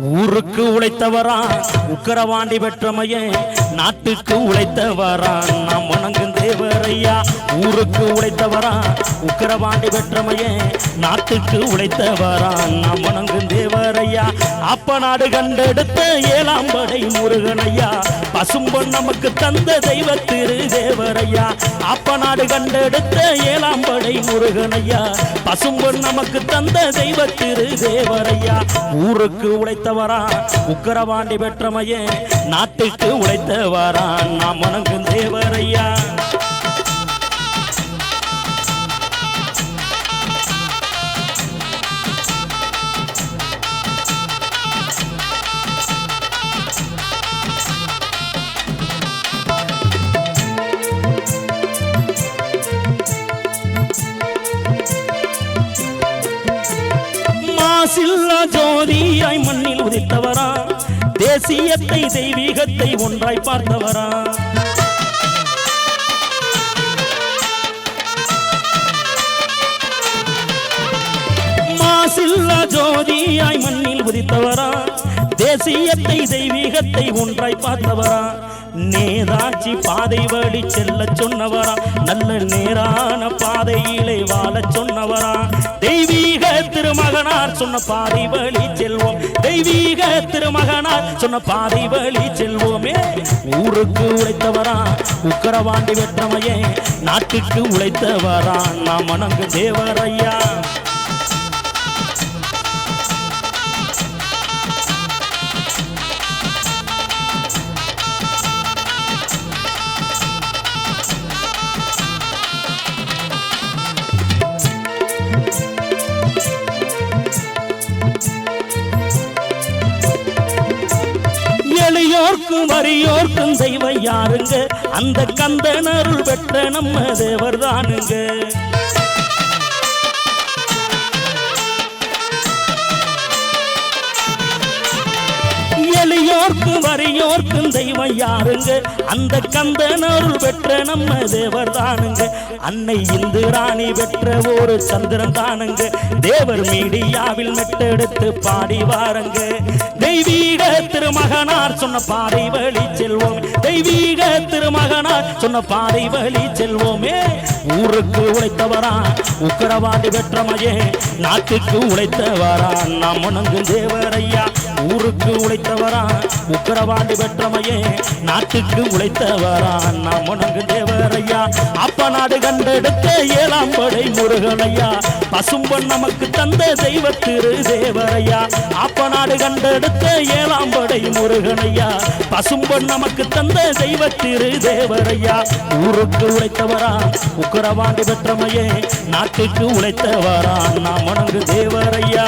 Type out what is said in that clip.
ஊருக்கு உழைத்தவரா உக்கரவாண்டி பெற்றமையே நாட்டுக்கு உழைத்தவரா நாம் வணங்கும் தேவரையா. ஊருக்கு உழைத்தவரா உக்கரவாண்டி பெற்றமையே நாட்டுக்கு உழைத்தவரா நாம் வணங்கும் தேவரையா. அப்ப நாடு கண்டெடுத்த ஏழாம் படை முருகனையா? பசும்பொன் நமக்கு தந்த தெய்வ திரு தேவரையா அப்ப நாடு கண்டெடுத்த ஏழாம் படை முருகனையா? பசும்பொன் நமக்கு தந்த தெய்வ திரு தேவரையா ஊருக்கு உழைத்தவரா? உக்கரவாண்டி பெற்றமையே நாட்டுக்கு உழைத்தவரா? நாம் வணங்கும் தேவரையா? மாசில்லா ஜோதியாய் மண்ணில் உதித்தவரா? தேசியத்தை தெய்வீகத்தை ஒன்றாய் பார்த்தவரா? மாசில்லா ஜோதியாய் மண்ணில் உதித்தவரா? தேசியத்தை தெய்வீகத்தை ஒன்றாய் பார்த்தவரா? நேதாச்சி பாதை வழி செல்ல சொன்னவரா? நல்ல நேரான பாதையிலே வாழ சொன்னவரா? தெய்வீக திருமகனார் சொன்ன பாதி வழி செல்வோம். தெய்வீக திருமகனார் சொன்ன பாதி வழி செல்வோமே. ஊருக்கு உழைத்தவரா உக்கரவாண்டி வெற்றமையே. நாட்டுக்கு உழைத்தவரா நாம் வணங்கு தேவரையா எளியோர்க்கும் வறியோர்க்கும் செய்வ யாருங்க அந்த கந்தன் அருள் பெற்ற நம்ம தேவர் தானுங்க எளியோர்க்கும் தெய்வம் யாருங்க? அந்த கந்தன் அருள் பெற்ற நம்ம தேவர் தானுங்க. அன்னை இந்து ராணி பெற்ற ஒரு சந்திரன் தானுங்க. தேவர் மீடியாவில் மெட்டெடுத்து பாடி வாருங்க. தெய்வீக திருமகனார் சொன்ன பாதை வழி செல்வோம். தெய்வீக திருமகனார் சொன்ன பாதை வழி செல்வோமே. ஊருக்கு உழைத்தவரா? உக்கரவாண்டி வெற்றமையே நாட்டுக்கு உழைத்தவரா? நாம் உணங்கும் தேவரையா ஊருக்கு உழைத்தவரா? உக்கரவாண்டி வெற்றமையே நாட்டுக்கு உழைத்தவரா? நாம் உணங்கும் தேவரையா நாடு கண்டெடுத்த ஏழாம் படை முருகனையா. பசும்பன் நமக்கு தந்த தெய்வ திரு தேவரையா. அப்ப நாடு கண்டெடுத்த ஏழாம் படை முருகனையா. பசும்பன் நமக்கு தந்த தெய்வ திரு தேவரையா. ஊருக்கு உழைத்தவரா உக்கரவாண்டி பெற்றமையே. நாட்டுக்கு உழைத்தவரா நாம் வணங்கு தேவரையா.